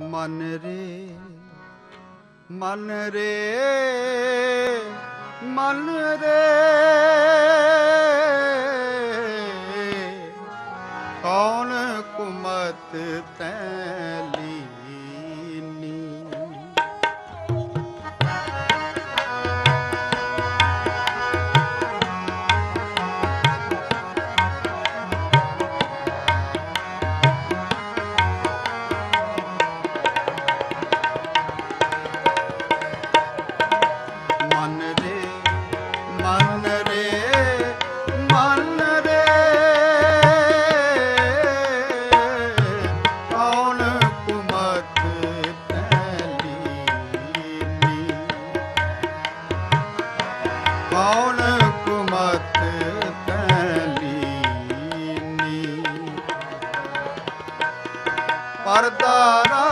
ਮਨ ਰੇ ਮਨ ਰੇ ਮਨ ਰੇ। ਕੌਣ ਕੁਮਤ ਤੈਂ ਪਰਦਾਰਾ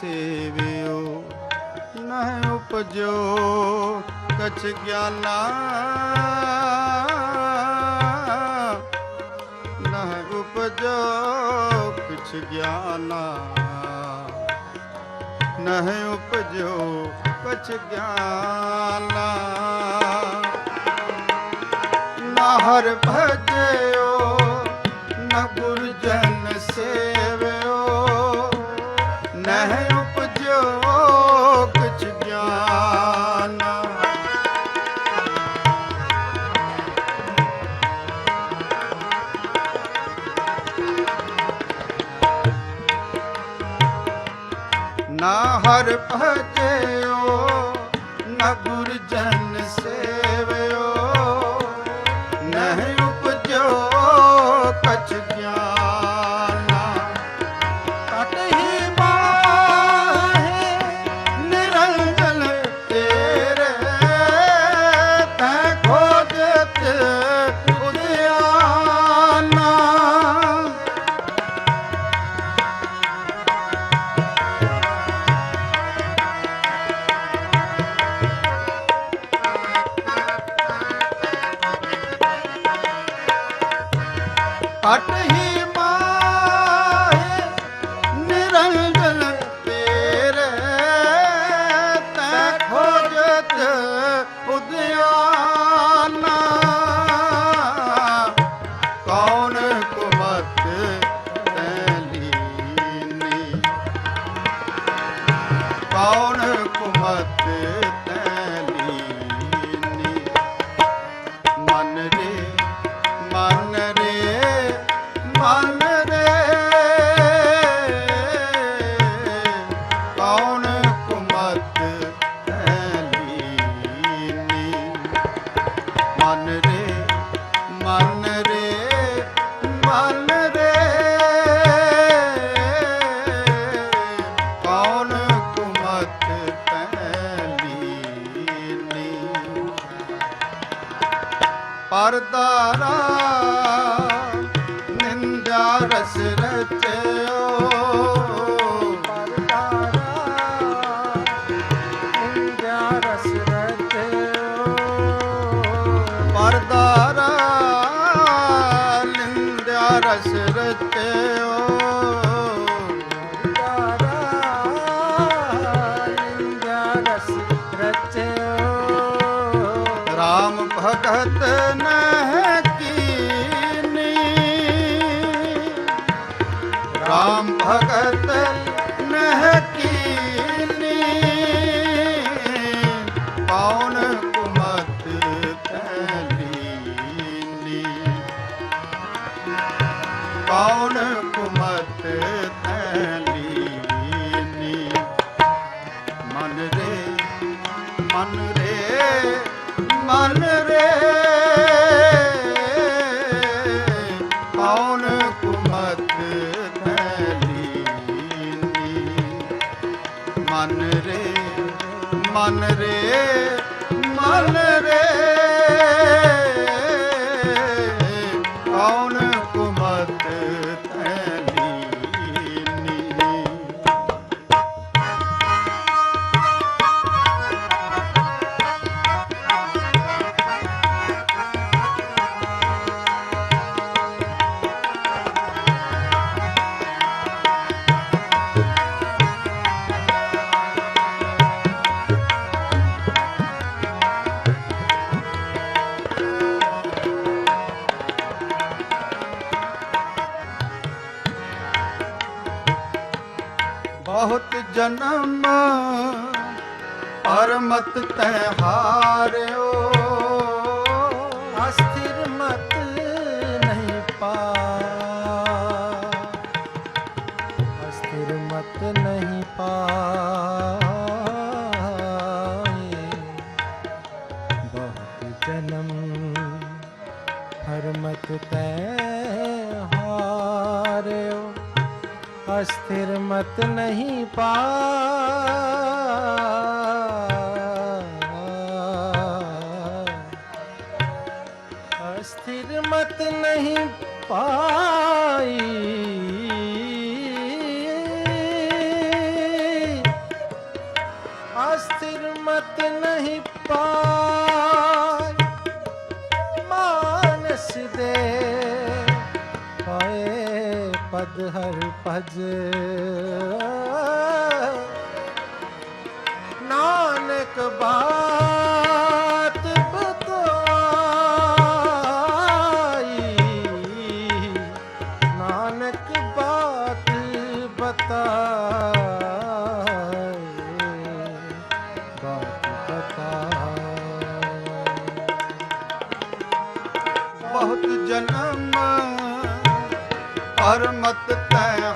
ਸੇਵਿਓ, ਨਹਿ ਉਪਜੋ ਕਛ ਗਿਆਨਾ। ਨਹਿ ਉਪਜੋ ਕਛ ਗਿਆਨਾ। ਨਹਿ ਉਪਜੋ ਕਛ ਗਿਆਨਾ। ਨਾ ਹਰ ਭਜਿਓ ਕਟ ਹੀ ਮਾਹੇ ਨਿਰੰਜਨ ਤੇਰੇ ਤੈ ਖੋਜਤ ਉਦਿਆਨਾ ਕੌਣ ਕੁਮਤ ਤੈ ਲੀਨੀ ਕੌਣ ਕੁਮਤ ਤੈ ਲੀਨੀ ਮਨ ਰੇ ਪਰਦਾਰਾ ਨਿੰਦਿਆ ਰਸ ਰਚਿਓ। ਪਰਦਾਰਾ ਇੰਦਿਆ ਰਸ ਰਤਿਓ ਪਰਦਾਰਾ ਨਿੰਦਿਆ ਰਸ ਰਚਿਓ। ਪਰਦਾਰਾ ਇੰਦਿਆ ਰਸ ਰਤਿਓ ਰਾਮ ਭਗਤ ਨਹਿ ਕੀਨੀ। ਰਾਮ ਭਗਤ ਨਹਿ ਕੀਨੀ। ਪੌਣ ਕੁਮਤ ਤੈਲੀਨੀ। ਪੌਣ ਕੁਮਤ ਤੈਲੀਨੀ। ਮਨ ਰੇ ਮਨ ਰੇ ਮਨ ਰੇ ਬਹੁਤ ਜਨਮ ਪਰਮਤ ਤੈ ਹਾਰਿਓ। स्थिर मत नहीं पा अस्थिर मत नहीं पाई ਪਦ ਹਰ ਭਜ। ਨਾਨਕ ਬਾਤ ਬਤਾਈ। ਨਾਨਕ ਬਾਤ ਬਤਾਈ। ਬਾਤ ਬਤਾਈ। ਬਹੁਤ ਜਨਮ ਹਰ ਮਤ ਤੈ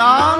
নাম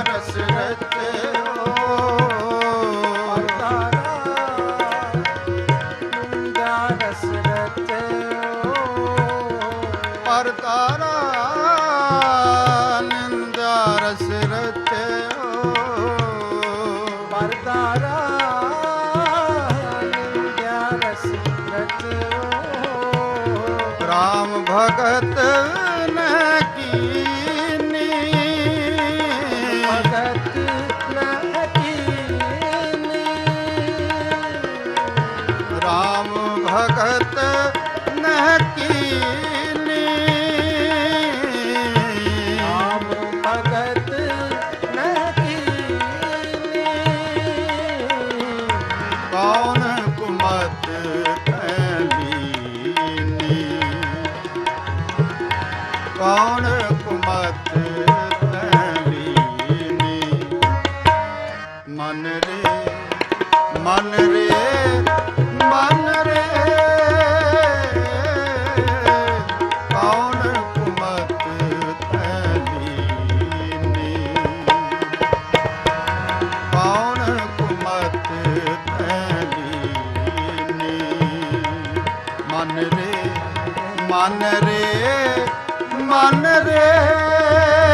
ਰਸ ਰਤੇ ਕੌਣ ਕੁਮਤ ਤਵੀਨੀ ਮਨ ਰੇ ਮਨ ਰੇ ਮਨ ਰੇ ਕੌਣ ਕੁਮਤ ਤਵੀਨੀ ਕੌਣ ਕੁਮਤ ਤਵੀਨੀ ਮਨ ਰੇ ਮਨ ਰੇ ਮਨ ਰੇ